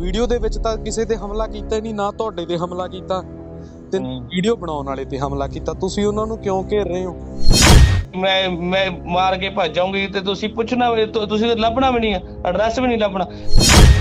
Video ਦੇ ਵਿੱਚ ਤਾਂ ਕਿਸੇ ਤੇ ਹਮਲਾ ਕੀਤਾ ਹੀ ਨਹੀਂ ਨਾ ਤੁਹਾਡੇ ਤੇ ਹਮਲਾ ਕੀਤਾ ਤੇ। ਵੀਡੀਓ ਬਣਾਉਣ ਵਾਲੇ ਤੇ ਹਮਲਾ ਕੀਤਾ। ਤੁਸੀਂ ਉਹਨਾਂ ਨੂੰ ਕਿਉਂ ਘੇਰ ਰਹੇ ਹੋ? ਮੈਂ ਮੈਂ ਮਾਰ ਕੇ ਭੱਜ ਜਾਊਂਗੀ ਤੇ ਤੁਸੀਂ ਪੁੱਛਣਾ ਵੀ ਤੁ- ਤੁਸੀਂ ਲੱਭਣਾ ਵੀ ਨਹੀਂ ਐਡਰੈਸ ਵੀ ਨਹੀਂ ਲੱਭਣਾ।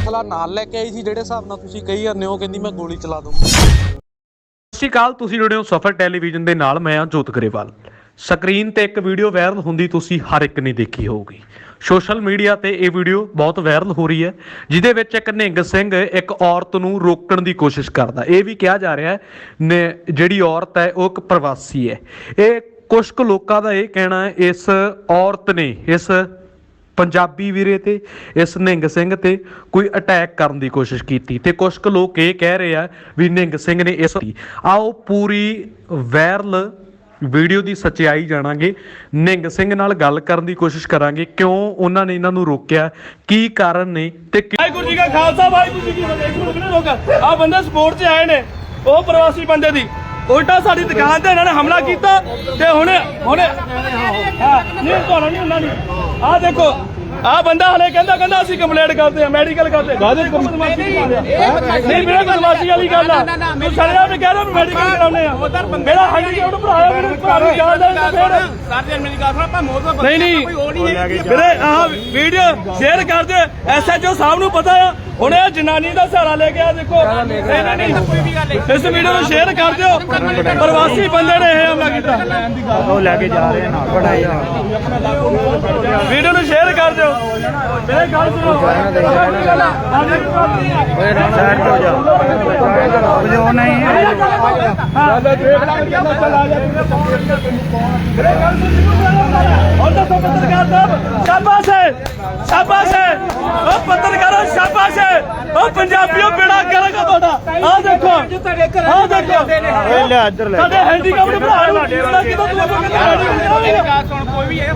ਫਲਾ ਨਾਲ ਲੈ ਕੇ ਆਈ ਸੀ ਜਿਹੜੇ ਹਿਸਾਬ ਨਾਲ ਤੁਸੀਂ ਕਹੀ ਜਾਂਦੇ ਹੋ ਕਹਿੰਦੀ ਮੈਂ ਗੋਲੀ ਚਲਾ ਦੂੰ ਸਤਿ ਸ਼੍ਰੀ ਅਕਾਲ ਤੁਸੀਂ ਜੁੜੇ ਹੋ ਸਫਰ ਟੈਲੀਵਿਜ਼ਨ ਦੇ ਨਾਲ ਮੈਂ ਹਾਂ ਜੋਤ ਗਰੇਵਾਲ। ਸਕਰੀਨ ਤੇ ਇੱਕ ਵੀਡੀਓ ਵਾਇਰਲ ਹੁੰਦੀ ਤੁਸੀਂ ਹਰ ਇੱਕ ਨੇ ਦੇਖੀ ਹੋਊਗੀ। ਸੋਸ਼ਲ ਮੀਡੀਆ ਤੇ ਇਹ ਵੀਡੀਓ ਬਹੁਤ ਵਾਇਰਲ ਹੋ ਰਹੀ ਹੈ, ਜਿਹਦੇ ਵਿੱਚ ਇੱਕ ਨਿੰਗ ਸਿੰਘ ਇੱਕ ਔਰਤ ਨੂੰ ਰੋਕਣ ਦੀ ਕੋਸ਼ਿਸ਼ ਕਰਦਾ। ਇਹ ਵੀ ਕਿਹਾ ਜਾ ਰਿਹਾ ਹੈ ਜਿਹੜੀ ਔਰਤ ਹੈ, ਉਹ ਇੱਕ ਪ੍ਰਵਾਸੀ ਹੈ। ਇਹ ਕੁਝ ਕੁ ਲੋਕਾਂ ਦਾ ਇਹ ਕਹਿਣਾ ਹੈ, ਇਸ ਔਰਤ ਨੇ, ਇਸ ਪੰਜਾਬੀ ਵੀਰੇ ਤੇ, ਇਸ ਨਿੰਗ ਸਿੰਘ ਤੇ ਕੋਈ ਅਟੈਕ ਕਰਨ ਦੀ ਕੋਸ਼ਿਸ਼ ਕੀਤੀ। ਤੇ ਕੁਝ ਕੁ ਲੋਕ ਇਹ ਕਹਿ ਰਹੇ ਆ ਵੀ ਨਿੰਗ ਸਿੰਘ ਨੇ ਇਸ ਆਓ ਪੂਰੀ ਵਾਇਰਲ ਵੀਡੀਓ ਦੀ ਸੱਚਾਈ ਜਾਣਾਂਗੇ। ਨਿਹੰਗ ਸਿੰਘ ਨਾਲ ਗੱਲ ਕਰਨ ਦੀ ਕੋਸ਼ਿਸ਼ ਕਰਾਂਗੇ। ਕਿਉਂ ਉਹਨਾਂ ਨੇ ਇਹਨਾਂ ਨੂੰ ਰੋਕਿਆ? ਕੀ ਕਾਰਨ ਨੇ ਤੇ ਵਾਹਿਗੁਰੂ ਜੀ ਕਾ ਖਾਲਸਾ, ਵਾਹਿਗੁਰੂ ਜੀ ਕੀ ਫਤਿਹ। ਇੱਕ ਮਿੰਟ ਰੋਕ। ਆ ਬੰਦੇ ਸਪੋਰਟ 'ਚ ਆਏ ਨੇ। ਉਹ ਪ੍ਰਵਾਸੀ ਬੰਦੇ ਦੀ। ਉਲਟਾ ਸਾਡੀ ਦੁਕਾਨ ਤੇ ਇਹਨਾਂ ਨੇ ਹਮਲਾ ਕੀਤਾ ਤੇ ਹੁਣ ਹੁਣ ਹਾਂ, ਨਹੀਂ ਤੁਹਾਨੂੰ ਨਹੀਂ ਹੁੰਦਾ ਨਹੀਂ ਆ ਦੇਖੋ। ਆ ਬੰਦਾ ਹਲੇ ਕਹਿੰਦਾ ਕਹਿੰਦਾ ਅਸੀਂ ਕੰਪਲੇਂਟ ਕਰਦੇ ਆ ਮੈਡੀਕਲ ਕਰਦੇ ਕਾਹਦੇ ਨਹੀਂ ਮੇਰਾ ਬਦਮਾਸ਼ੀ ਵਾਲੀ ਗੱਲ ਆ। ਤੂੰ ਸਰਿਆ ਨੇ ਕਹਿ ਰਿਹਾ ਮੈਡੀਕਲ ਕਰਾਉਨੇ ਆ ਮੇਰਾ ਹੈਂਡੀਕੈਪਟ ਭਰਾ ਮੇਰੇ ਭਰਾ ਨੂੰ ਜਾਣਦਾ ਨਹੀਂ ਫੇਰ। ਨਹੀਂ ਨਹੀਂ। ਵੀਰੇ ਆਹ ਵੀਡੀਓ ਸ਼ੇਅਰ ਕਰ ਦਿਓ ਐਸਐਚਓ ਸਾਹਿਬ ਨੂੰ ਪਤਾ ਆ। ਹੁਣ ਇਹ ਜਨਾਨੀ ਦਾ ਸਹਾਰਾ ਲੈ ਕੇ ਆ ਦੇਖੋ। ਨਹੀਂ ਨਹੀਂ। ਇਸ ਵੀਡੀਓ ਨੂੰ ਸ਼ੇਅਰ ਕਰ ਦਿਓ। ਪ੍ਰਵਾਸੀ ਬੰਦੇ ਨੇ ਇਹ ਹਮਲਾ ਕੀਤਾ। ਉਹ ਲੈ ਕੇ ਜਾ ਰਹੇ ਨਾਲ ਪੜਾਈ ਵੀਡੀਓ ਨੂੰ ਸ਼ੇਅਰ ਕਰ ਦਿਓ। ਮੇਰੇ ਗੱਲ ਸੁਣੋ। ਸਾਈਡ ਹੋ ਜਾ ਜੋ ਨਹੀਂ ਹਾਂ। ਦੇਖ ਲੈ ਚੱਲ ਆ ਜਾ ਮੇਰੇ ਗੱਲ ਸੁਣੋ ਹੁਣ ਤਾਂ ਪੱਤਰਕਾਰ ਸਾਹਿਬ ਸ਼ਾਬਾਸ਼। ਹੈ ਸ਼ਾਬਾਸ਼। ਹੈ ਉਹ ਪੱਤਰਕਾਰੋ ਸ਼ਾਬਾਸ਼। ਉਹ ਪੰਜਾਬੀਓ ਬੇੜਾ ਕਰੇਗਾ ਤੁਹਾਡਾ। ਆਹ ਦੇਖੋ। ਆਹ ਦੇਖੋ। ਓਏ ਲੈ ਇੱਧਰ ਲੈ। ਸਾਡੇ ਹੈਂਡੀਕੈਪਟ ਭਰਾ ਨੂੰ ਕਿਦਾਂ ਕਿਦਾਂ ਤੂੰ ਸੁਣ ਕੋਈ ਵੀ ਹੈ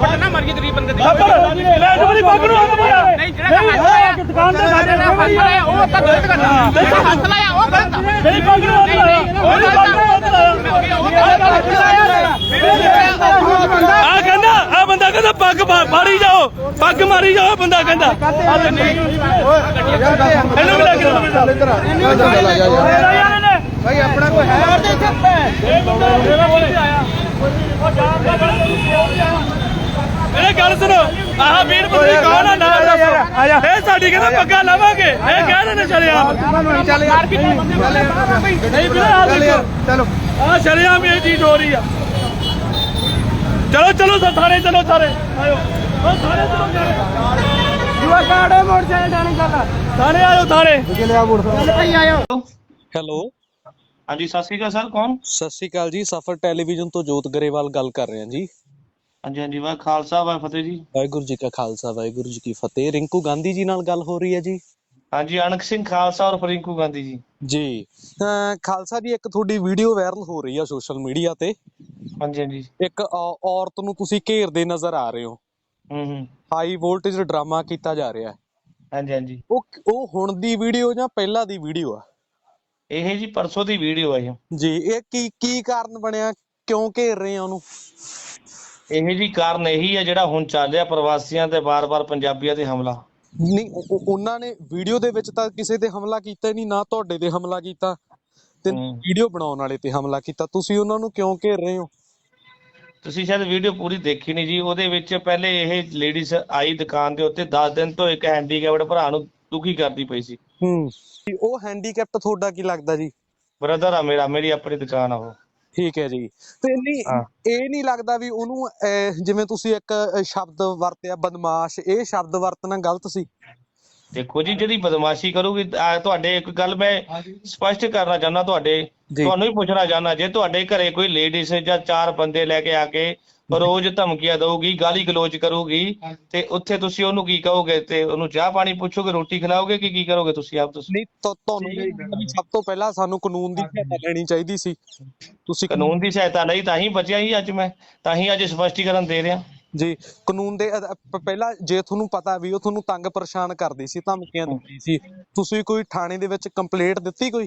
ਪੱਟ ਨਾ ਮਰ ਗਈ ਗਰੀਬ ਬੰਦੇ ਦੀ। ਲੈ ਜਵਰੀ ਪੱਗ ਨੂੰ ਹੱਥ ਪਾਇਆ ਨਹੀਂ ਜਿਹੜਾ ਹੱਥ ਲਾਇਆ ਦੁਕਾਨ ਤੇ ਸਾਡੇ ਹੱਥ ਲਾਇਆ ਉਹ ਤਾਂ ਗਲਤ ਕਰਨਾ ਜਿਹੜਾ ਹੱਥ ਲਾਇਆ ਉਹ ਗਲਤ। ਮੇਰੀ ਪੱਗ ਨੂੰ ਹੱਥ ਲਾਇਆ। ਮੇਰੀ ਪੱਗ ਨੂੰ ਹੱਥ ਲਾਇਆ। ਆ। ਕਹਿੰਦਾ ਆ ਬੰਦਾ ਕਹਿੰਦਾ ਪੱਗ ਮਾਰੀ ਜਾਓ ਪੱਗ ਮਾਰੀ ਜਾਓ ਬੰਦਾ ਕਹਿੰਦਾ। ਇਹਨੂੰ ਵੀ ਲੈ ਕੇ ਭਾਈ ਆਪਣਾ ਕੋਈ ਹੈ ਇਹ ਬੰਦਾ ਮੇਰਾ ਕੋਲ ਆਇਆ। ਉਹ ਜਾਣ ਦਾ ਮੇਰੇ ਗੱਲ ਸੁਣੋ ਆਹ ਵੀਰ ਪੁੱਤਰੀ ਕੌਣ ਆ? ਨਾਮ ਦੱਸੋ। ਇਹ ਸਾਡੀ ਕਹਿੰਦਾ ਪੱਗਾ ਲਾਵਾਂਗੇ। ਇਹ ਕਹਿ ਰਹੇ ਨੇ ਚਲਿਆ ਨਹੀਂ ਵੀਰੇ ਆ ਦੇਖੋ। ਚਲੋ। ਆ ਚਲਿਆ ਇਹ ਚੀਜ਼ ਹੋ ਰਹੀ ਆ। ਚਲੋ ਚਲੋ ਸਰ ਥਾਣੇ ਚਲੋ ਸਾਰੇ। ਆਇਓ। ਉਹ ਥਾਣੇ ਚਲੋ ਯੂਆ ਕਾੜੇ ਮੋਟਰਸਾਈਕਲ ਥਾਣੇ ਚੱਲ ਥਾਣੇ ਆਇਓ। ਥਾਣੇ ਹੈਲੋ। ਹਾਂਜੀ ਸਤਿ ਸ਼੍ਰੀ ਅਕਾਲ ਸਰ ਕੌਣ? ਸਤਿ ਸ਼੍ਰੀ ਅਕਾਲ ਜੀ ਸਫਰ ਟੈਲੀਵਿਜ਼ਨ ਤੋਂ ਜੋਤ ਗਰੇਵਾਲ ਗੱਲ ਕਰ ਰਹੇ ਹਾਂ ਜੀ। ਹਾਂਜੀ ਹਾਂਜੀ ਵਾਹ ਖਾਲਸਾ ਵਾਹ ਫਤਿਹ ਜੀ। ਵਾਹਿਗੁਰੂ ਜੀ ਕਾ ਖਾਲਸਾ ਵਾਹਿਗੁਰੂ ਜੀ ਕੀ ਫਤਿਹ। ਰਿੰਕੂ ਗਾਂਧੀ ਜੀ ਨਾਲ ਗੱਲ ਹੋ ਰਹੀ ਹੈ ਜੀ। ਹਾਂਜੀ ਅਣਖ ਸਿੰਘ ਖਾਲਸਾ ਔਰ ਫਰਿੰਕੂ ਗਾਂਧੀ ਜੀ। ਜੀ। ਖਾਲਸਾ ਜੀ ਇੱਕ ਤੁਹਾਡੀ ਵੀਡੀਓ ਵਾਇਰਲ ਹੋ ਰਹੀ ਆ ਸੋਸ਼ਲ ਮੀਡੀਆ ਤੇ। ਹਾਂਜੀ ਹਾਂਜੀ। ਇੱਕ ਔ- ਔਰਤ ਨੂੰ ਤੁਸੀਂ ਘੇਰਦੇ ਨਜ਼ਰ ਆ ਰਹੇ ਹੋ। ਹੂੰ ਹੂੰ। ਹਾਈ ਵੋਲਟੇਜ ਡਰਾਮਾ ਕੀਤਾ ਜਾ ਰਿਹਾ ਹੈ। ਹਾਂਜੀ ਹਾਂਜੀ। ਉਹ ਉਹ ਹੁਣ ਦੀ ਵੀਡੀਓ ਜਾਂ ਪਹਿਲਾਂ ਦੀ ਵੀਡੀਓ ਆ? ਇਹ ਜੀ ਪਰਸੋਂ ਦੀ ਵੀਡੀਓ ਆ ਇਹ। ਜੀ ਇਹ ਕੀ ਕੀ ਕਾਰਨ ਬਣਿਆ? ਕਿਉਂ ਘੇਰ ਰਹੇ ਆ ਉਹਨੂੰ? ਇਹ ਜੀ ਕਾਰਨ ਇਹੀ ਹੈ ਜਿਹੜਾ ਹੁਣ ਚੱਲ ਰਿਹਾ ਪ੍ਰਵਾਸੀਆਂ ਤੇ ਬਾਰ-ਬਾਰ ਪੰਜਾਬੀਆਂ ਤੇ ਹਮਲਾ। ਨਹੀਂ ਉਹ- ਉਹ- ਉਹਨਾਂ ਨੇ ਵੀਡੀਓ ਦੇ ਵਿੱਚ ਤਾਂ ਕਿਸੇ ਤੇ ਹਮਲਾ ਕੀਤਾ ਹੀ ਨਹੀਂ ਨਾ ਤੁਹਾਡੇ ਤੇ ਹਮਲਾ ਕੀਤਾ। ਤੇ ਹੂੰ। ਵੀਡੀਓ ਬਣਾਉਣ ਵਾਲੇ ਤੇ ਹਮਲਾ ਕੀਤਾ। ਤੁਸੀਂ ਉਹਨਾਂ ਨੂੰ ਕਿਉਂ ਘੇਰ ਰਹੇ ਹੋ? ਤੁਸੀਂ ਸ਼ਾਇਦ ਵੀਡੀਓ ਪੂਰੀ ਦੇਖੀ ਨਹੀਂ ਜੀ ਉਹਦੇ ਵਿੱਚ ਪਹਿਲੇ ਇਹ ਲੇਡੀਜ਼ ਆਈ ਦੁਕਾਨ ਦੇ ਉੱਤੇ 10 ਦਿਨ ਤੋਂ ਇੱਕ ਹੈਂਡੀਕੈਪਡ ਭਰਾ ਨੂੰ ਦੁਖੀ ਕਰਦੀ ਪਈ ਸੀ। ਹੂੰ। ਉਹ ਹੈਂਡੀਕੈਪਟ ਤੁਹਾਡਾ ਕੀ ਲੱਗਦਾ ਜੀ? ਬ੍ਰਦਰ ਆ ਮੇਰਾ ਮੇਰੀ ਆਪਣੀ ਦੁਕਾਨ ਆ ਉਹ। ਠੀਕ ਹੈ ਜੀ। ਤੇ ਨਹੀਂ। ਇਹ ਨਹੀਂ ਲੱਗਦਾ ਵੀ ਉਹਨੂੰ ਅਹ, ਜਿਵੇਂ ਤੁਸੀਂ ਇੱਕ ਅਹ, ਸ਼ਬਦ ਵਰਤਿਆ ਬਦਮਾਸ਼ ਇਹ ਸ਼ਬਦ ਵਰਤਣਾ ਗਲਤ ਸੀ? ਦੇਖੋ ਜੀ ਜਿਹੜੀ ਬਦਮਾਸ਼ੀ ਕਰੂਗੀ ਆ ਤੁਹਾਡੇ ਇੱਕ ਗੱਲ ਮੈਂ ਸਪਸ਼ਟ ਕਰਨਾ ਚਾਹੁੰਦਾ ਤੁਹਾਡੇ। ਤੁਹਾਨੂੰ ਹੀ ਪੁੱਛਣਾ ਚਾਹੁੰਦਾ ਜੇ ਤੁਹਾਡੇ ਘਰੇ ਕੋਈ ਲੇਡੀਜ਼ ਜਾਂ ਚਾਰ ਬੰਦੇ ਲੈ ਕੇ ਆ ਕੇ ਰੋਜ਼ ਧਮਕੀਆਂ ਦਊਗੀ ਗਾਲੀ ਗਲੋਚ ਕਰੂਗੀ ਤੇ ਉੱਥੇ ਤੁਸੀਂ ਉਹਨੂੰ ਕੀ ਕਹੋਗੇ? ਤੇ ਉਹਨੂੰ ਚਾਹ ਪਾਣੀ ਪੁੱਛੋਗੇ ਰੋਟੀ ਖਿਲਾਓਗੇ ਕਿ ਕੀ ਕਰੋਗੇ ਤੁਸੀਂ ਆਪ ਤੁਸੀਂ? ਨਹੀਂ ਤੁਹਾਨੂੰ ਸਭ ਤੋਂ ਪਹਿਲਾਂ ਸਾਨੂੰ ਕਾਨੂੰਨ ਦੀ ਸਹਾਇਤਾ ਲੈਣੀ ਚਾਹੀਦੀ ਸੀ। ਤੁਸੀਂ ਕਾਨੂੰਨ ਦੀ ਸਹਾਇਤਾ ਲਈ ਤਾਂ ਹੀ ਬਚਿਆ ਹੀ ਅੱਜ ਮੈਂ ਤਾਂ ਹੀ ਅੱਜ ਸਪਸ਼ਟੀਕਰਨ ਦੇ ਰਿਹਾ। ਜੀ ਕਾਨੂੰਨ ਦੇ ਅਧ- ਪ- ਪਹਿਲਾਂ ਜੇ ਤੁਹਾਨੂੰ ਪਤਾ ਵੀ ਉਹ ਤੁਹਾਨੂੰ ਤੰਗ ਪਰੇਸ਼ਾਨ ਕਰਦੀ ਸੀ ਧਮਕੀਆਂ ਦਿੰਦੀ ਸੀ ਤੁਸੀਂ ਕੋਈ ਥਾਣੇ ਦੇ ਵਿੱਚ ਕੰਪਲੇਂਟ ਦਿੱਤੀ ਕੋਈ?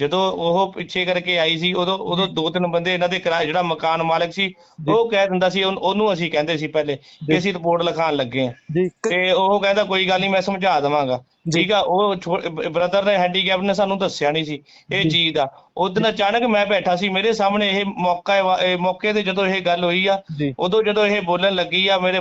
ਜਦੋਂ ਉਹ ਪਿੱਛੇ ਕਰਕੇ ਆਈ ਸੀ ਉਦੋਂ ਉਦੋਂ ਦੋ ਤਿੰਨ ਬੰਦੇ ਇਹਨਾਂ ਦੇ ਕਿਰਾਏ ਜਿਹੜਾ ਮਕਾਨ ਮਾਲਕ ਸੀ ਉਹ ਕਹਿ ਦਿੰਦਾ ਸੀ ਉਹਨ- ਉਹਨੂੰ ਅਸੀਂ ਕਹਿੰਦੇ ਸੀ ਪਹਿਲੇ ਕਿ ਅਸੀਂ ਰਿਪੋਰਟ ਲਿਖਾਣ ਲੱਗੇ ਆ ਜੀ। ਤੇ ਉਹ ਕਹਿੰਦਾ ਕੋਈ ਗੱਲ ਨਹੀਂ ਮੈਂ ਸਮਝਾ ਦੇਵਾਂਗਾ। ਠੀਕ ਆ ਉਹ ਬ੍ਰਦਰ ਨੇ ਹੈਂਡੀਕੈਪ ਨੇ ਸਾਨੂੰ ਦੱਸਿਆ ਨਹੀਂ ਸੀ ਇਹ ਚੀਜ਼ ਦਾ। ਉਦੋਂ ਅਚਾਨਕ ਮੈਂ ਬੈਠਾ ਸੀ ਮੇਰੇ ਸਾਹਮਣੇ ਇਹ ਮੌਕਾ ਇਹ ਮੌਕੇ ਤੇ ਜਦੋਂ ਇਹ ਗੱਲ ਹੋਈ ਆ। ਉਦੋਂ ਜਦੋਂ ਇਹ ਬੋਲਣ ਲੱਗੀ ਆ ਮੇਰੇ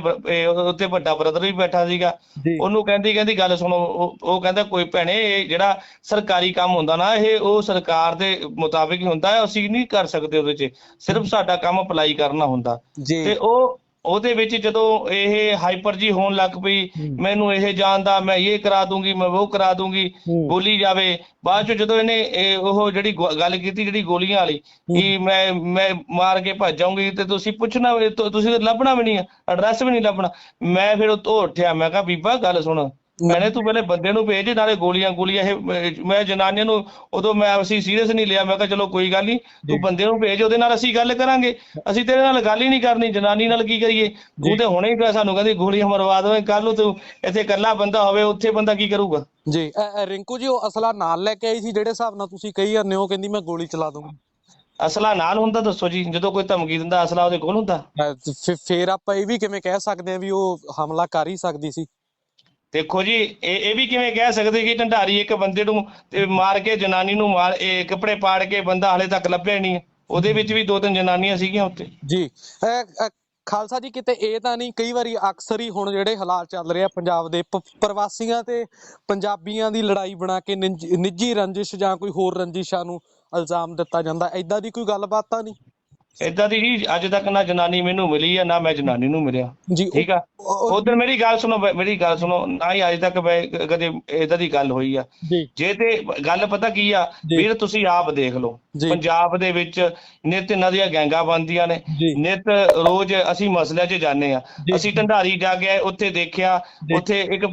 ਉੱਤੇ ਵੱਡਾ ਬ੍ਰਦਰ ਵੀ ਬੈਠਾ ਸੀਗਾ। ਉਹਨੂੰ ਕਹਿੰਦੀ ਕਹਿੰਦੀ ਗੱਲ ਸੁਣੋ ਉਹ ਕਹਿੰਦਾ ਕੋਈ ਭੈਣੇ ਇਹ ਜਿਹੜਾ ਸਰਕਾਰੀ ਕੰਮ ਹੁੰਦਾ ਨਾ ਇਹ ਉਹ ਸਰਕਾਰ ਦੇ ਮੁਤਾਬਿਕ ਹੀ ਹੁੰਦਾ ਅਸੀਂ ਨਹੀਂ ਕਰ ਸਕਦੇ ਉਹਦੇ 'ਚ। ਸਿਰਫ ਸਾਡਾ ਕੰਮ ਅਪਲਾਈ ਕਰਨਾ ਹੁੰਦਾ। ਤੇ ਉਹ ਉਹਦੇ ਵਿੱਚ ਜਦੋਂ ਇਹ ਹਾਈਪਰ ਜੀ ਹੋਣ ਲੱਗ ਪਈ ਮੈਨੂੰ ਇਹ ਜਾਣਦਾ ਮੈਂ ਇਹ ਕਰਾ ਦੂੰਗੀ ਮੈਂ ਉਹ ਕਰਾ ਦੂੰਗੀ ਬੋਲੀ ਜਾਵੇ। ਬਾਅਦ ਚ ਜਦੋਂ ਇਹਨੇ ਇਹ ਉਹ ਜਿਹੜੀ ਗੱਲ ਕੀਤੀ ਜਿਹੜੀ ਗੋਲੀਆਂ ਵਾਲੀ ਕਿ ਮੈਂ ਮੈਂ ਮਾਰ ਕੇ ਭੱਜ ਜਾਊਂਗੀ ਤੇ ਤੁਸੀਂ ਪੁੱਛਣਾ ਤੁਸੀਂ ਲੱਭਣਾ ਵੀ ਨਹੀਂ ਐਡਰੈਸ ਵੀ ਨਹੀਂ ਲੱਭਣਾ। ਮੈਂ ਫਿਰ ਉੱਥੋਂ ਉੱਠਿਆ ਮੈਂ ਕਿਹਾ ਬੀਬਾ ਗੱਲ ਸੁਣ। ਮੈਨੇ ਤੂੰ ਪਹਿਲੇ ਬੰਦੇ ਨੂੰ ਭੇਜ ਨਾਲੇ ਗੋਲੀਆਂ ਗੋਲੀਆਂ ਇਹ ਮੈਂ- ਜਨਾਨੀਆਂ ਨੂੰ ਉਦੋਂ ਮੈਂ ਅਸੀਂ ਸੀਰੀਅਸ ਨਹੀਂ ਲਿਆ ਮੈਂ ਕਿਹਾ ਚਲੋ ਕੋਈ ਗੱਲ ਨਹੀਂ ਤੂੰ ਬੰਦੇ ਨੂੰ ਭੇਜ ਉਹਦੇ ਨਾਲ ਅਸੀਂ ਗੱਲ ਕਰਾਂਗੇ। ਅਸੀਂ ਤੇਰੇ ਨਾਲ ਗੱਲ ਹੀ ਨਹੀਂ ਕਰਨੀ ਜਨਾਨੀ ਨਾਲ ਕੀ ਕਰੀਏ? ਤੂੰ ਤੇ ਹੁਣੇ ਹੀ ਸਾਨੂੰ ਕਹਿੰਦੀ ਗੋਲੀਆਂ ਮਰਵਾ ਦੇਵੇਂ ਕੱਲ ਨੂੰ ਤੂੰ ਇੱਥੇ ਇਕੱਲਾ ਬੰਦਾ ਹੋਵੇ ਉੱਥੇ ਬੰਦਾ ਕੀ ਕਰੂਗਾ? ਜੀ ਰਿੰਕੂ ਜੀ ਉਹ ਅਸਲਾ ਨਾਲ ਲੈ ਕੇ ਆਈ ਸੀ ਜਿਹੜੇ ਹਿਸਾਬ ਨਾਲ ਤੁਸੀਂ ਕਹੀ ਜਾਂਦੇ ਹੋ ਕਹਿੰਦੀ ਮੈਂ ਗੋਲੀ ਚਲਾ ਦੂੰਗੀ। ਅਸਲਾ ਨਾਲ ਹੁੰਦਾ ਦੱਸੋ ਜੀ ਜਦੋਂ ਕੋਈ ਧਮਕੀ ਦਿੰਦਾ ਅਸਲਾ ਉਹਦੇ ਕੋਲ ਹੁੰਦਾ? ਫਿਰ- ਆਪਾਂ ਇਹ ਵੀ ਕਿਵੇਂ ਕਹਿ ਸਕਦੇ ਹਾਂ ਵੀ ਉਹ ਹਮਲਾ ਕਰ ਹੀ ਸਕਦੀ ਸੀ। ਦੇਖੋ ਜੀ, ਇਹ ਇਹ ਵੀ ਕਿਵੇਂ ਕਹਿ ਸਕਦੇ ਕਿ ਢੰਡਾਰੀ ਇੱਕ ਬੰਦੇ ਨੂੰ ਤੇ ਮਾਰ ਕੇ ਜਨਾਨੀ ਨੂੰ ਮਾਰ, ਇਹ ਕੱਪੜੇ ਪਾੜ ਕੇ ਬੰਦਾ ਹਲੇ ਤੱਕ ਲੱਭਿਆ ਨਹੀਂ ਉਹਦੇ ਵਿੱਚ ਵੀ ਦੋ ਤਿੰਨ ਜਨਾਨੀਆਂ ਸੀਗੀਆਂ ਉੱਤੇ। ਜੀ ਖਾਲਸਾ ਜੀ, ਕਿਤੇ ਇਹ ਤਾਂ ਨਹੀਂ, ਕਈ ਵਾਰੀ ਅਕਸਰ ਹੀ ਹੁਣ ਜਿਹੜੇ ਹਾਲਾਤ ਚੱਲ ਰਹੇ ਆ ਪੰਜਾਬ ਦੇ ਪ੍ਰਵਾਸੀਆਂ ਤੇ ਪੰਜਾਬੀਆਂ ਦੀ ਲੜਾਈ ਬਣਾ ਕੇ ਨਿੱਜ- ਨਿੱਜੀ ਰੰਜਿਸ਼ ਜਾਂ ਕੋਈ ਹੋਰ ਰੰਜਿਸ਼ਾਂ ਨੂੰ ਇਲਜ਼ਾਮ ਦਿੱਤਾ ਜਾਂਦਾ ਐਦਾਂ ਦੀ ਕੋਈ ਗੱਲਬਾਤ ਤਾਂ ਨਹੀਂ? ਏਦਾਂ ਦੀ ਜੀ ਅੱਜ ਤੱਕ ਨਾ ਜਨਾਨੀ ਮੈਨੂੰ ਮਿਲੀ ਆ ਨਾ ਮੈਂ ਜਨਾਨੀ ਨੂੰ ਮਿਲਿਆ ਜੀ ਠੀਕ ਆ ਉਧਰ ਮੇਰੀ ਗੱਲ ਸੁਣੋ ਮੇਰੀ ਗੱਲ ਸੁਣੋ ਨਾ ਹੀ ਅੱਜ ਤੱਕ ਮੈਂ ਕਦੇ ਏਦਾਂ ਦੀ ਗੱਲ ਹੋਈ ਆ ਜੀ ਤੇ ਗੱਲ ਪਤਾ ਕੀ ਆ। ਵੀਰ ਤੁਸੀਂ ਆਪ ਦੇਖ ਲਓ। ਪੰਜਾਬ ਦੇ ਵਿੱਚ ਨਿਤ ਇਹਨਾਂ ਦੀਆਂ ਗੈਂਗਾਂ ਬਣਦੀਆਂ ਨੇ। ਨਿਤ ਰੋਜ਼ ਅਸੀਂ ਮਸਲਿਆਂ 'ਚ ਜਾਂਦੇ ਆ। ਅਸੀਂ ਢੰਡਾਰੀ ਜਾ ਕੇ ਉੱਥੇ ਦੇਖਿਆ। ਉੱਥੇ ਇੱਕ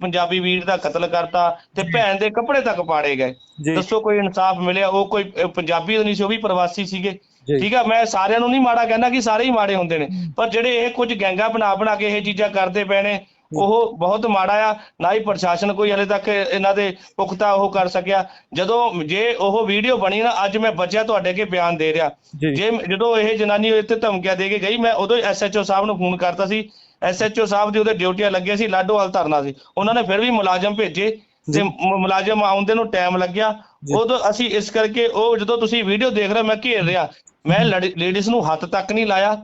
ਪੰਜਾਬੀ ਵੀਰ ਦਾ ਕਤਲ ਕਰਤਾ ਤੇ ਭੈਣ ਦੇ ਕੱਪੜੇ ਤੱਕ ਪਾੜੇ ਗਏ। ਦੱਸੋ ਕੋਈ ਇਨਸਾਫ ਮਿਲਿਆ ਉਹ ਕੋਈ ਪੰਜਾਬੀ ਨਹੀਂ ਸੀ ਉਹ ਵੀ ਪ੍ਰਵਾਸੀ ਸੀਗੇ। ਠੀਕ ਆ ਮੈਂ ਸਾਰਿਆਂ ਨੂੰ ਨਹੀਂ ਮਾੜਾ ਕਹਿੰਦਾ ਕਿ ਸਾਰੇ ਹੀ ਮਾੜੇ ਹੁੰਦੇ ਨੇ ਪਰ ਜਿਹੜੇ ਇਹ ਕੁਝ ਗੈਂਗਾਂ ਬਣਾ ਬਣਾ ਕੇ ਇਹ ਚੀਜ਼ਾਂ ਕਰਦੇ ਪਏ ਨੇ ਉਹ ਬਹੁਤ ਮਾੜਾ ਆ ਨਾ ਹੀ ਪ੍ਰਸ਼ਾਸਨ ਕੋਈ ਹਲੇ ਤੱਕ ਇਹਨਾਂ ਦੇ ਪੁਖਤਾ ਉਹ ਕਰ ਸਕਿਆ। ਜਦੋਂ ਜੇ ਉਹ ਵੀਡੀਓ ਬਣੀ ਨਾ ਅੱਜ ਮੈਂ ਬੱਚਿਆ ਤੁਹਾਡੇ ਅੱਗੇ ਬਿਆਨ ਦੇ ਰਿਹਾ। ਜੀ। ਜਦੋਂ ਇਹ ਜਨਾਨੀ ਇੱਥੇ ਧਮਕੀਆਂ ਦੇ ਕੇ ਗਈ ਮੈਂ ਉਦੋਂ ਐਸਐਚਓ ਸਾਹਿਬ ਨੂੰ ਫੋਨ ਕਰਤਾ ਸੀ। ਐਸਐਚਓ ਸਾਹਿਬ ਦੀ ਉਹਦੇ ਡਿਊਟੀਆਂ ਲੱਗੀਆਂ ਸੀ ਲਾਡੋਵਾਲ ਧਰਨਾ ਸੀ। ਉਹਨਾਂ ਨੇ ਫਿਰ ਵੀ ਮੁਲਾਜ਼ਮ ਭੇਜੇ ਤੇ ਮੁਲਾਜ਼ਮ ਆਉਂਦੇ ਨੂੰ ਟਾਈਮ ਲੱਗਿਆ। ਉਦੋਂ ਅਸੀਂ ਇਸ ਕਰਕੇ ਉਹ ਜਦੋਂ ਤੁਸੀਂ ਵੀਡੀਓ ਦੇਖ ਰਹੇ ਮੈਂ ਘੇਰ ਰਿਹਾ। ਮੈਂ ਲੇਡੀਜ਼ ਨੂੰ ਹੱਥ ਤੱਕ ਨਹੀਂ ਲਾਇਆ।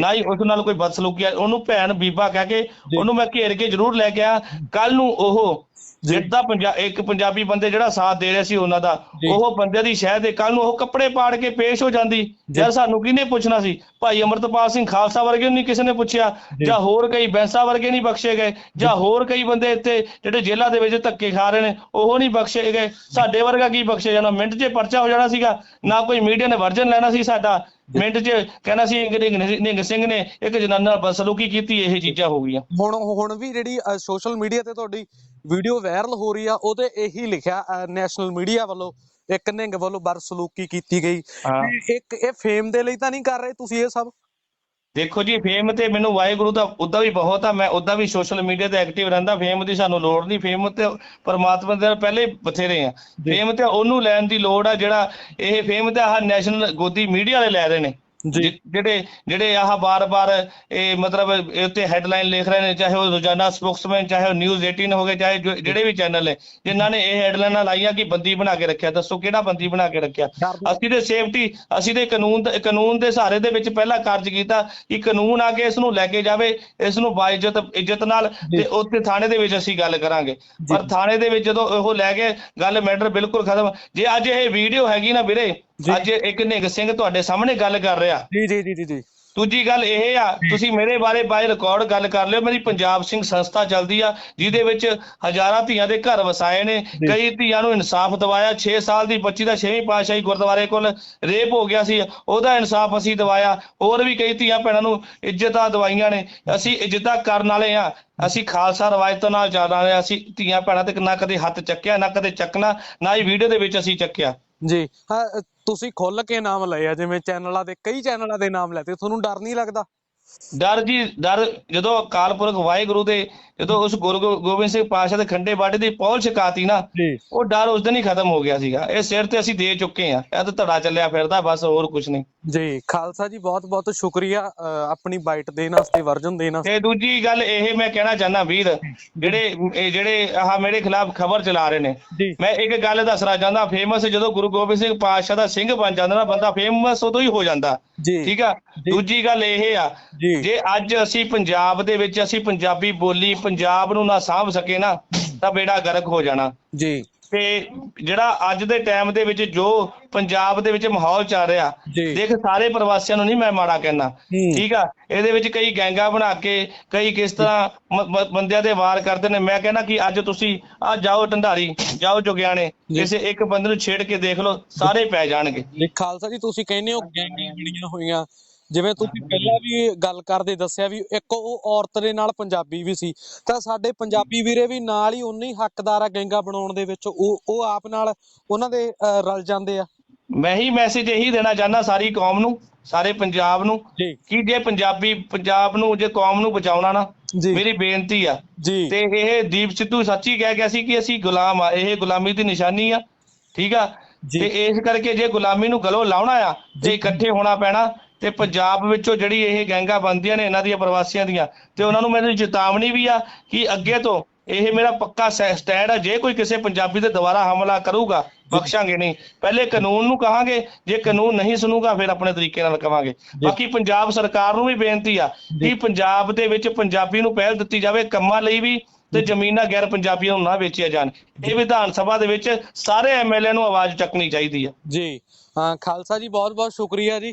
ਨਾ ਹੀ ਉਸ ਨਾਲ ਕੋਈ ਬਦਸਲੂਕੀ ਆ। ਉਹਨੂੰ ਭੈਣ ਬੀਬਾ ਕਹਿ ਕੇ ਉਹਨੂੰ ਮੈਂ ਘੇਰ ਕੇ ਜ਼ਰੂਰ ਲੈ ਆਇਆ। ਕੱਲ ਨੂੰ ਉਹ ਜਿਹੜਾ ਪੰਜਾਬ ਇੱਕ ਪੰਜਾਬੀ ਬੰਦੇ ਜਿਹੜਾ ਸਾਥ ਦੇ ਰਿਹਾ ਸੀ ਉਹਨਾਂ ਦਾ ਉਹ ਬੰਦੇ ਦੀ ਸ਼ਹਿ ਦੇ ਕੱਲ ਨੂੰ ਉਹ ਕੱਪੜੇ ਪਾੜ ਕੇ ਪੇਸ਼ ਹੋ ਜਾਂਦੀ। ਯਾਰ ਸਾਨੂੰ ਕਿਹਨੇ ਪੁੱਛਣਾ ਸੀ? ਭਾਈ ਅਮਰਤਪਾਲ ਸਿੰਘ ਖਾਲਸਾ ਵਰਗੇ ਨੂੰ ਨਹੀਂ ਕਿਸੇ ਨੇ ਪੁੱਛਿਆ। ਜਾਂ। ਹੋਰ ਕਈ ਬੈਂਸਾ ਵਰਗੇ ਨਹੀਂ ਬਖਸ਼ੇ ਗਏ। ਜਾਂ ਹੋਰ ਕਈ ਬੰਦੇ ਇੱਥੇ ਜਿਹੜੇ ਜੇਲ੍ਹਾਂ ਦੇ ਵਿੱਚ ਧੱਕੇ ਖਾ ਰਹੇ ਨੇ ਉਹ ਨਹੀਂ ਬਖਸ਼ੇ ਗਏ। ਸਾਡੇ ਵਰਗਾ ਕੀ ਬਖਸ਼ੇ ਜਾਣਾ? ਮਿੰਟ 'ਚ ਪਰਚਾ ਹੋ ਜਾਣਾ ਸੀਗਾ। ਨਾ ਕੋਈ ਮੀਡੀਆ ਨੇ ਵਰਜਨ ਲੈਣਾ ਸੀ ਸਾਡਾ। ਮਿੰਟ 'ਚ ਕਹਿਣਾ ਸੀ ਨਿੰਗ ਨਿੰਗ ਸਿੰਘ ਨੇ ਇੱਕ ਜਨਾਨਾ ਨਾਲ ਬਦਸਲੂਕੀ ਕੀਤੀ ਇਹ ਚੀਜ਼ਾਂ ਹੋ ਗਈਆਂ। ਹੁਣ ਹੁਣ ਵੀ ਜਿਹੜੀ ਸੋਸ਼ਲ ਮੀਡੀਆ ਤੇ ਤੁਹਾਡੀ ਵੀਡੀਓ ਵਾਇਰਲ ਹੋ ਰਹੀ ਆ ਉਹਦੇ ਇਹੀ ਲਿਖਿਆ ਨੈਸ਼ਨਲ ਮੀਡੀਆ ਵੱਲੋਂ ਇੱਕ ਨਿੰਗ ਵੱਲੋਂ ਬਦਸਲੂਕੀ ਕੀਤੀ ਗਈ। ਇੱਕ ਇਹ ਫੇਮ ਦੇ ਲਈ ਤਾਂ ਨਹੀਂ ਕਰ ਰਹੇ ਤੁਸੀਂ ਇਹ ਸਭ? ਦੇਖੋ ਜੀ ਫੇਮ ਤੇ ਮੈਨੂੰ ਵਾਹਿਗੁਰੂ ਦਾ ਉਦਾਂ ਵੀ ਬਹੁਤ ਆ ਮੈਂ ਉਦਾਂ ਵੀ ਸੋਸ਼ਲ ਮੀਡੀਆ ਤੇ ਐਕਟਿਵ ਰਹਿੰਦਾ ਫੇਮ ਦੀ ਸਾਨੂੰ ਲੋੜ ਨਹੀਂ ਫੇਮ ਤੇ ਪਰਮਾਤਮਾ ਦੇ ਨਾਲ ਪਹਿਲੇ ਬਥੇਰੇ ਆ। ਫੇਮ ਤੇ ਉਹਨੂੰ ਲੈਣ ਦੀ ਲੋੜ ਆ ਜਿਹੜਾ ਇਹ ਫੇਮ ਤੇ ਆਹ ਨੈਸ਼ਨਲ ਗੋਦੀ ਮੀਡੀਆ ਵਾਲੇ ਲੈ ਰਹੇ ਨੇ। ਜਿਹੜੇ ਜਿਹੜੇ ਆਹ ਬਾਰ-ਬਾਰ ਇਹ ਮਤਲਬ ਇਹ ਉੱਤੇ ਹੈਡਲਾਈਨ ਲਿਖ ਰਹੇ ਨੇ ਚਾਹੇ ਉਹ ਰੋਜ਼ਾਨਾ ਸਪੋਕਸਮੈਨ ਚਾਹੇ ਉਹ ਨਿਊਜ਼ 18 ਹੋ ਗਏ ਚਾਹੇ ਜਿਹੜੇ ਵੀ ਚੈਨਲ ਨੇ ਜਿਨ੍ਹਾਂ ਨੇ ਇਹ ਹੈਡਲਾਈਨਾਂ ਲਾਈਆਂ ਕਿ ਬੰਦੀ ਬਣਾ ਕੇ ਰੱਖਿਆ। ਦੱਸੋ ਕਿਹੜਾ ਬੰਦੀ ਬਣਾ ਕੇ ਰੱਖਿਆ? ਅਸੀਂ ਤੇ ਸੇਫਟੀ ਅਸੀਂ ਤੇ ਕਾਨੂੰਨ ਕਾਨੂੰਨ ਦੇ ਸਹਾਰੇ ਦੇ ਵਿੱਚ ਪਹਿਲਾਂ ਕਾਰਜ ਕੀਤਾ ਕਿ ਕਾਨੂੰਨ ਆ ਕੇ ਇਸ ਨੂੰ ਲੈ ਕੇ ਜਾਵੇ ਇਸ ਨੂੰ ਬਾਇਜ਼ਤ ਇੱਜ਼ਤ ਨਾਲ ਤੇ ਉੱਥੇ ਥਾਣੇ ਦੇ ਵਿੱਚ ਅਸੀਂ ਗੱਲ ਕਰਾਂਗੇ। ਪਰ ਥਾਣੇ ਦੇ ਵਿੱਚ ਜਦੋਂ ਉਹ ਲੈ ਕੇ ਗੱਲ ਮੈਟਰ ਬਿਲਕੁਲ ਖਤਮ। ਜੇ ਅੱਜ ਇਹ ਵੀਡੀਓ ਹੈਗੀ ਨਾ ਵੀਰੇ ਅੱਜ ਇੱਕ ਨਿੰਗ ਸਿੰਘ ਤੁਹਾਡੇ ਸਾਹਮਣੇ ਗੱਲ ਕਰ ਰਿਹਾ। ਜੀ ਜੀ ਜੀ ਜੀ ਦੂਜੀ ਗੱਲ ਇਹ ਆ ਤੁਸੀਂ ਮੇਰੇ ਬਾਰੇ ਬਾਈ ਰਿਕਾਰਡ ਗੱਲ ਕਰ ਲਿਓ। ਮੇਰੀ ਪੰਜਾਬ ਸਿੰਘ ਸੰਸਥਾ ਚੱਲਦੀ ਆ ਜਿਹਦੇ ਵਿੱਚ ਹਜ਼ਾਰਾਂ ਧੀਆਂ ਦੇ ਘਰ ਵਸਾਏ ਨੇ। ਕਈ ਧੀਆਂ ਨੂੰ ਇਨਸਾਫ ਦਿਵਾਇਆ। 6 ਸਾਲ ਦੀ ਬੱਚੀ ਦਾ 6ਵੀਂ ਪਾਤਸ਼ਾਹੀ ਗੁਰਦੁਆਰੇ ਕੋਲ ਰੇਪ ਹੋ ਗਿਆ ਸੀ। ਉਹਦਾ ਇਨਸਾਫ ਅਸੀਂ ਦਿਵਾਇਆ। ਹੋਰ ਵੀ ਕਈ ਧੀਆਂ ਭੈਣਾਂ ਨੂੰ ਇੱਜ਼ਤਾਂ ਦਵਾਈਆਂ ਨੇ। ਅਸੀਂ ਇੱਜ਼ਤਾਂ ਕਰਨ ਵਾਲੇ ਆ। ਅਸੀਂ ਖਾਲਸਾ ਰਵਾਇਤ ਨਾਲ ਹਾਂ ਅਸੀਂ ਧੀਆਂ ਭੈਣਾਂ ਤੇ ਨਾ ਕਦੇ ਹੱਥ ਚੱਕਿਆ ਨਾ ਕਦੇ ਚੱਕਣਾ ਨਾ ਹੀ ਵੀਡੀਓ ਦੇ ਵਿੱਚ ਅਸੀਂ ਚੱਕਿਆ। ਜੀ। ਹਾਂ, ਅ, ਤੁਸੀਂ ਖੁੱਲ ਕੇ ਨਾਮ ਲਏ ਆ ਜਿਵੇਂ ਚੈਨਲਾਂ ਦੇ ਕਈ ਚੈਨਲਾਂ ਦੇ ਨਾਮ ਲੈਤੇ ਤੁਹਾਨੂੰ ਡਰ ਨਹੀਂ ਲੱਗਦਾ? ਡਰ ਜੀ ਡਰ ਜਦੋਂ ਅਕਾਲ ਪੁਰਖ ਵਾਹਿਗੁਰੂ ਦੇ ਜਦੋਂ ਉਸ ਗੁਰੂ ਗੋਬਿੰਦ ਸਿੰਘ ਪਾਸ਼ਾ ਦੇ ਖੰਡੇ ਬਾਟੇ ਦੀ ਪੌਲ ਛਕਾਤੀ ਨਾ ਉਹ ਡਰ ਉਸ ਦਿਨ ਹੀ ਖਤਮ ਹੋ ਗਿਆ ਸੀਗਾ। ਇਹ ਸਿਰ ਤੇ ਅਸੀਂ ਦੇ ਚੁੱਕੇ ਆ ਇਹ ਤਾਂ ਧੜਾ ਚੱਲਿਆ ਫਿਰਦਾ ਬਸ ਹੋਰ ਕੁਝ ਨਹੀਂ। ਜੀ ਖਾਲਸਾ ਜੀ ਬਹੁਤ ਬਹੁਤ ਸ਼ੁਕਰੀਆ ਆਪਣੀ ਬਾਈਟ ਦੇਣ ਵਾਸਤੇ ਵਰਜਨ ਦੇਣ ਵਾਸਤੇ। ਤੇ ਦੂਜੀ ਗੱਲ ਇਹ ਮੈਂ ਕਹਿਣਾ ਚਾਹੁੰਦਾ ਵੀਰ ਜਿਹੜੇ ਜਿਹੜੇ ਆਹ ਮੇਰੇ ਖਿਲਾਫ ਖਬਰ ਚਲਾ ਰਹੇ ਨੇ। ਮੈਂ ਇੱਕ ਗੱਲ ਦੱਸਣਾ ਚਾਹੁੰਦਾ ਫੇਮਸ ਜਦੋਂ ਗੁਰੂ ਗੋਬਿੰਦ ਸਿੰਘ ਪਾਤਸ਼ਾਹ ਦਾ ਸਿੰਘ ਬਣ ਜਾਂਦਾ ਨਾ ਬੰਦਾ ਫੇਮਸ ਉਦੋਂ ਹੀ ਹੋ ਜਾਂਦਾ। ਠੀਕ ਆ? ਦੂਜੀ ਗੱਲ ਇਹ ਆ ਜੀ। ਅੱਜ ਅਸੀਂ ਪੰਜਾਬ ਦੇ ਵਿੱਚ ਅਸੀਂ ਪੰਜਾਬੀ ਬੋਲੀ ਪੰਜਾਬ ਨੂੰ ਨਾ ਸਾਂਭ ਸਕੇ ਨਾ ਤਾਂ ਬੇੜਾ ਗਰਕ ਹੋ ਜਾਣਾ। ਜੀ। ਤੇ ਜਿਹੜਾ ਅੱਜ ਦੇ ਟਾਈਮ ਦੇ ਵਿੱਚ ਜੋ ਪੰਜਾਬ ਦੇ ਵਿੱਚ ਮਾਹੌਲ ਚੱਲ ਰਿਹਾ। ਦੇਖ ਸਾਰੇ ਪ੍ਰਵਾਸੀਆਂ ਨੂੰ ਨਹੀਂ ਮੈਂ ਮਾੜਾ ਕਹਿਣਾ। ਠੀਕ ਆ? ਇਹਦੇ ਵਿੱਚ ਕਈ ਗੈਂਗਾ ਬਣਾ ਕੇ ਕਈ ਕਿਸ ਤਰ੍ਹਾਂ ਬੰਦਿਆਂ ਦੇ ਵਾਰ ਕਰਦੇ ਨੇ। ਮੈਂ ਕਹਿੰਦਾ ਕਿ ਅੱਜ ਤੁਸੀਂ ਆ ਜਾਓ ਢੰਡਾਰੀ ਜਾਓ ਜੁਗਿਆਣੇ ਕਿਸੇ ਇੱਕ ਬੰਦੇ ਨੂੰ ਛੇੜ ਕੇ ਦੇਖ ਲਓ ਸਾਰੇ ਪੈ ਜਾਣਗੇ। ਖਾਲਸਾ ਜੀ ਤੁਸੀਂ ਕਹਿੰਦੇ ਹੋ ਗੈਂਗਾਂ ਬਣੀਆਂ ਹੋਈਆਂ। ਜਿਵੇਂ ਤੁਸੀਂ ਪਹਿਲਾਂ ਵੀ ਗੱਲ ਕਰਦੇ ਦੱਸਿਆ ਵੀ ਇੱਕ ਉਹ ਔਰਤ ਦੇ ਨਾਲ ਪੰਜਾਬੀ ਵੀ ਸੀ ਤਾਂ ਸਾਡੇ ਪੰਜਾਬੀ ਵੀਰੇ ਵੀ ਨਾਲ ਹੀ ਉਨੇ ਹੀ ਹੱਕਦਾਰ ਆ ਗੈਂਗਾ ਬਣਾਉਣ ਦੇ ਵਿੱਚ ਉਹ ਉਹ ਆਪ ਨਾਲ ਉਹਨਾਂ ਦੇ ਰਲ ਜਾਂਦੇ ਆ। ਮੈਂ ਹੀ ਮੈਸੇਜ ਇਹੀ ਦੇਣਾ ਚਾਹੁੰਦਾ ਸਾਰੀ ਕੌਮ ਨੂੰ ਸਾਰੇ ਪੰਜਾਬ ਨੂੰ ਜੀ। ਕਿ ਜੇ ਪੰਜਾਬੀ ਪੰਜਾਬ ਨੂੰ ਜੇ ਕੌਮ ਨੂੰ ਬਚਾਉਣਾ ਨਾ ਜੀ। ਮੇਰੀ ਬੇਨਤੀ ਆ। ਜੀ। ਤੇ ਇਹ ਦੀਪ ਸਿੱਧੂ ਸੱਚੀ ਕਹਿ ਗਿਆ ਸੀ ਕਿ ਅਸੀਂ ਗੁਲਾਮ ਆ ਇਹ ਗੁਲਾਮੀ ਦੀ ਨਿਸ਼ਾਨੀ ਆ ਠੀਕ ਆ? ਜੀ। ਤੇ ਇਸ ਕਰਕੇ ਜੇ ਗੁਲਾਮੀ ਨੂੰ ਗਲੋਂ ਲਾਉਣਾ ਆ ਤੇ ਇਕੱਠੇ ਹੋਣਾ ਪੈਣਾ ਤੇ ਪੰਜਾਬ ਵਿੱਚੋਂ ਜਿਹੜੀ ਇਹ ਗੈਂਗਾ ਬੰਦੀਆਂ ਨੇ ਇਹਨਾਂ ਦੀਆਂ ਪ੍ਰਵਾਸੀਆਂ ਦੀਆਂ ਤੇ ਉਹਨਾਂ ਨੂੰ ਮੇਰੀ ਚੇਤਾਵਨੀ ਵੀ ਆ ਕਿ ਅੱਗੇ ਤੋਂ ਇਹ ਮੇਰਾ ਪੱਕਾ ਸਟੈਂਡ ਆ। ਜੇ ਕੋਈ ਕਿਸੇ ਪੰਜਾਬੀ ਤੇ ਦੁਬਾਰਾ ਹਮਲਾ ਕਰੂਗਾ ਬਖਸ਼ਾਂਗੇ ਨਹੀਂ। ਪਹਿਲੇ ਕਾਨੂੰਨ ਨੂੰ ਕਹਾਂਗੇ ਜੇ ਕਾਨੂੰਨ ਨਹੀਂ ਸੁਣੂਗਾ ਫਿਰ ਆਪਣੇ ਤਰੀਕੇ ਨਾਲ ਕਵਾਂਗੇ। ਬਾਕੀ ਪੰਜਾਬ ਸਰਕਾਰ ਨੂੰ ਵੀ ਬੇਨਤੀ ਆ ਕਿ ਪੰਜਾਬ ਦੇ ਵਿੱਚ ਪੰਜਾਬੀ ਨੂੰ ਪਹਿਲ ਦਿੱਤੀ ਜਾਵੇ ਕੰਮਾਂ ਲਈ ਵੀ ਤੇ ਜ਼ਮੀਨਾਂ ਗੈਰ ਪੰਜਾਬੀਆਂ ਨੂੰ ਨਾ ਵੇਚੀਆਂ ਜਾਣ। ਇਹ ਵਿਧਾਨ ਸਭਾ ਦੇ ਵਿੱਚ ਸਾਰੇ ਐਮਐਲਏ ਨੂੰ ਆਵਾਜ਼ ਚੱਕਣੀ ਚਾਹੀਦੀ ਆ। ਜੀ। ਹਾਂ ਖਾਲਸਾ ਜੀ ਬਹੁਤ ਬਹੁਤ ਸ਼ੁਕਰੀਆ ਜੀ।